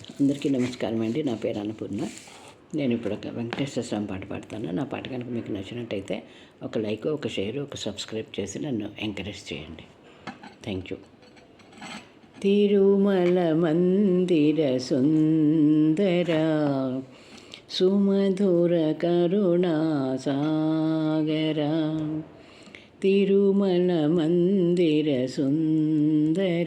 అందరికీ నమస్కారం అండి. నా పేరు అన్నపూర్ణ. నేను ఇప్పుడు ఒక వెంకటేశ్వర స్వామి పాట పాడతాను. నా పాట కనుక మీకు నచ్చినట్టయితే ఒక లైక్ ఒక షేర్ ఒక సబ్స్క్రైబ్ చేసి నన్ను ఎంకరేజ్ చేయండి. Thank you. తిరుమల మందిర సుందర సుమధుర కరుణా సాగరా. తిరుమల మందిర సుందర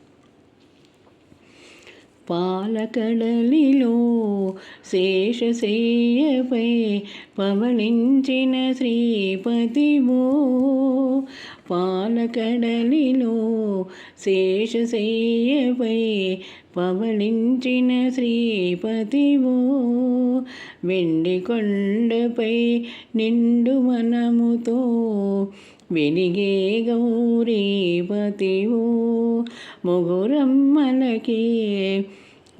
పాలకడలిలో శేషశయ్యపై పవళించిన శ్రీపతివో. పాలకడలిలో శేషశయ్యపై పవళించిన శ్రీపతివో. వెండి కొండపై నిండు మనముతో వెలిగే గౌరీపతివో. ముగురమ్మలకే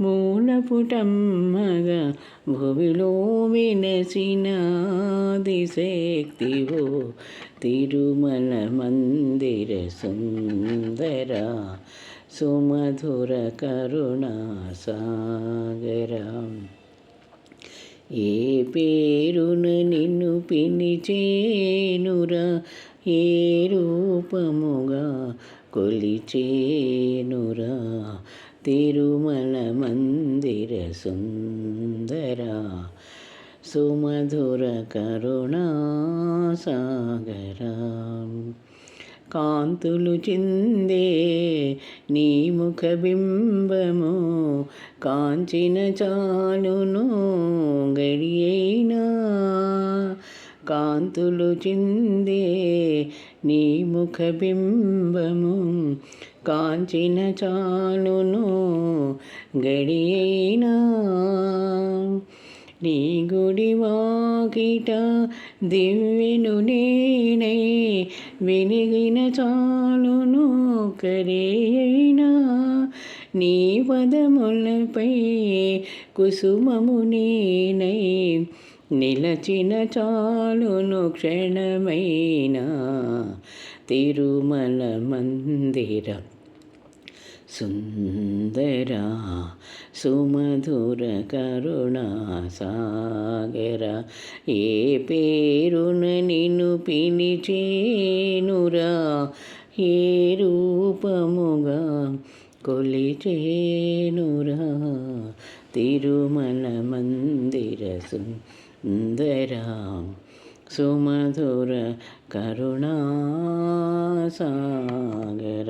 మూలపుటమ్మగా భువిలో వినసినాది శక్తివో తిరుమల మందిర సుందర సుమధుర కరుణా సాగర. ఏ పేరున నిన్ను పిలిచేనురా ఏ రూపముగా కొలిచేనురా? తిరుమల మందిర సుందర సుమధుర కరుణాసాగర కాంతులు చిందే నీ ముఖ బింబము కాంచిన చాలును కాంతులు చిందే నీ ముఖబింబము కాంచిన చాలును గడియైనా. నీ గుడి వాకిట దివ్యను నేనై వెలిగిన చాలును కరేయైనా. నీ పదములపై కుసుమము నేనై నిలచిన చాలును క్షణమైనా తిరుమల మందిర సుందర సుమధుర కరుణా సాగర ఏ పేరున నిన్ను పిలిచేనురా? ఏ రూపముగా కొలిచేనురా? తిరుమల మందిర సుందర సుమధుర కరుణా సాగర